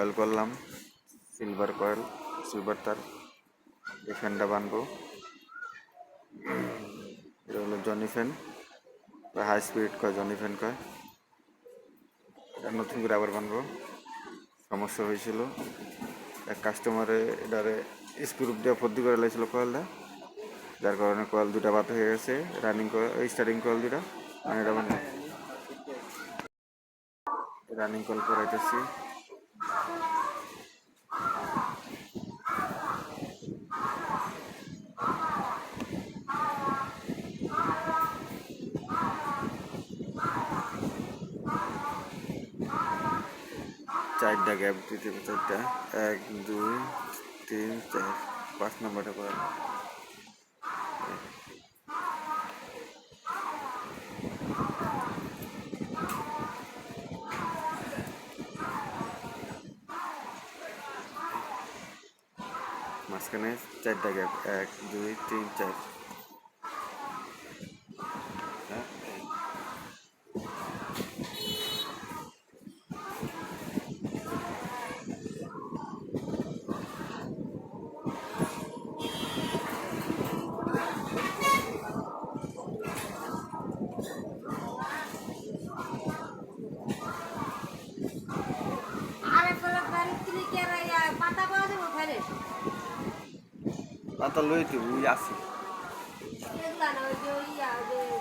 Coil করলাম silver coil silver তার এই ফ্যানটা বানবো। এটা হলো জনি ফ্যান হাই স্পিড কয় জনি ফ্যান কয়। এটা নতুন করে আবার বানবো। সমস্যা হয়েছিল। এক কাস্টমারে এটারে স্ক্রুপ দিয়ে ভর্তি করে লাইছিল কয়েলটা। যার কারণে কয়েল দুটা বাদ হয়ে গেছে রানিং স্টার্টিং কয়েল দুটা মানে এটা মানে রানিং কল করাইতেছি। চারটা গ্যাপ দিতে হবে এক, দুই, তিন, চার, পাঁচ নম্বরটা করে মাঝখানে চারটা গ্যাপ এক, দুই, তিন, চার। পাতা লইতে ওই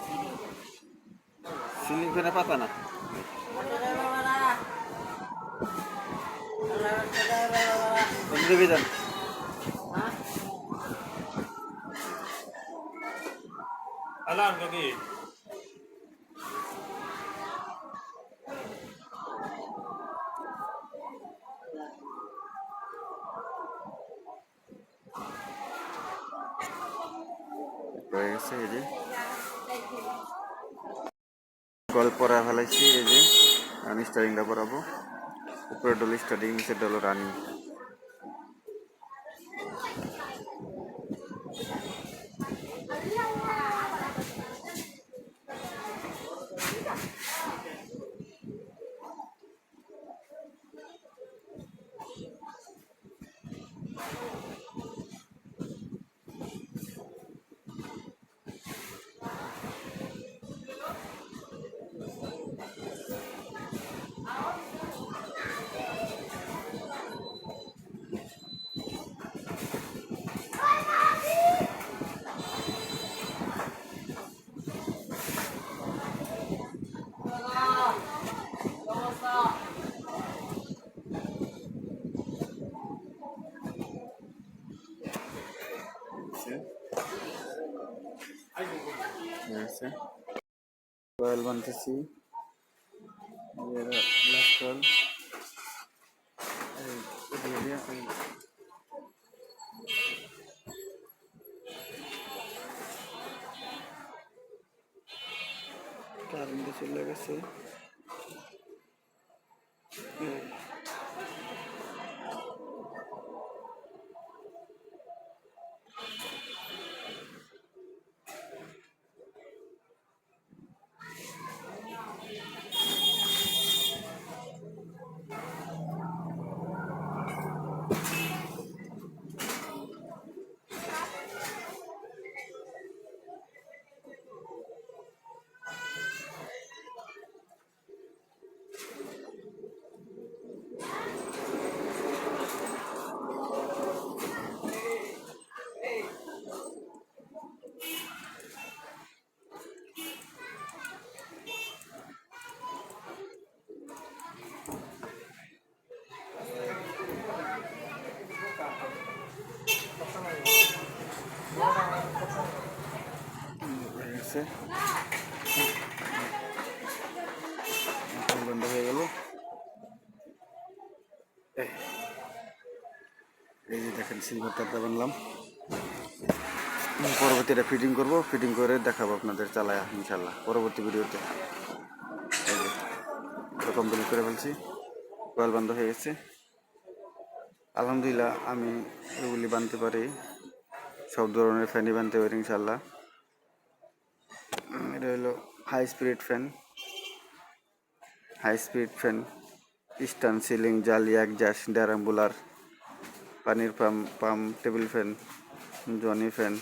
সিলিংটা সিলিং ফ্যানে পাতা না দেবে যান হয়ে গেছে, এই যে। কল পরা ফেলাইছি, এই যে। আমি স্টারিংটা পরাবো উপরে ডল স্টারিং নিচে ডল রানিং কয়েল বানতেছি। লাস্ট কয়েল কারেন্টে এখন বন্ধ হয়ে গেল। এই যে দেখেন সিলভার বানলাম। পরবর্তীটা ফিটিং করব। ফিটিং করে দেখাবো আপনাদের চালায়, ইনশাল্লাহ, পরবর্তী ভিডিওতে। কমপ্লিট করে ফেলছি। কয়েল বন্ধ হয়ে গেছে। আলহামদুলিল্লাহ, আমি এগুলি বানতে পারি। সব ধরনের ফ্যানই বানতে পারি, ইনশাল্লাহ। হলো high speed fan high speed fan stand ceiling জালি এক জাস ড্যারাম্বুলার পানির pump pump table fan Johnny fan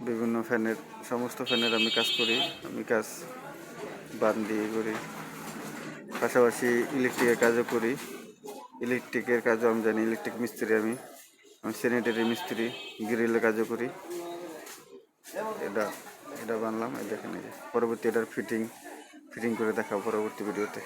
বিভিন্ন ফ্যানের, সমস্ত ফ্যানের আমি কাজ করি, আমি কাজ বান দিয়ে করি। পাশাপাশি ইলেকট্রিকের কাজও করি। ইলেকট্রিকের কাজও আমি জানি ইলেকট্রিক মিস্ত্রি আমি। আমি স্যানিটারি মিস্ত্রি গ্রিলের কাজও করি। এটা। এটা বানলাম এই দেখেন এই যে। পরবর্তী এটার ফিটিং ফিটিং করে দেখাবো পরবর্তী ভিডিওতে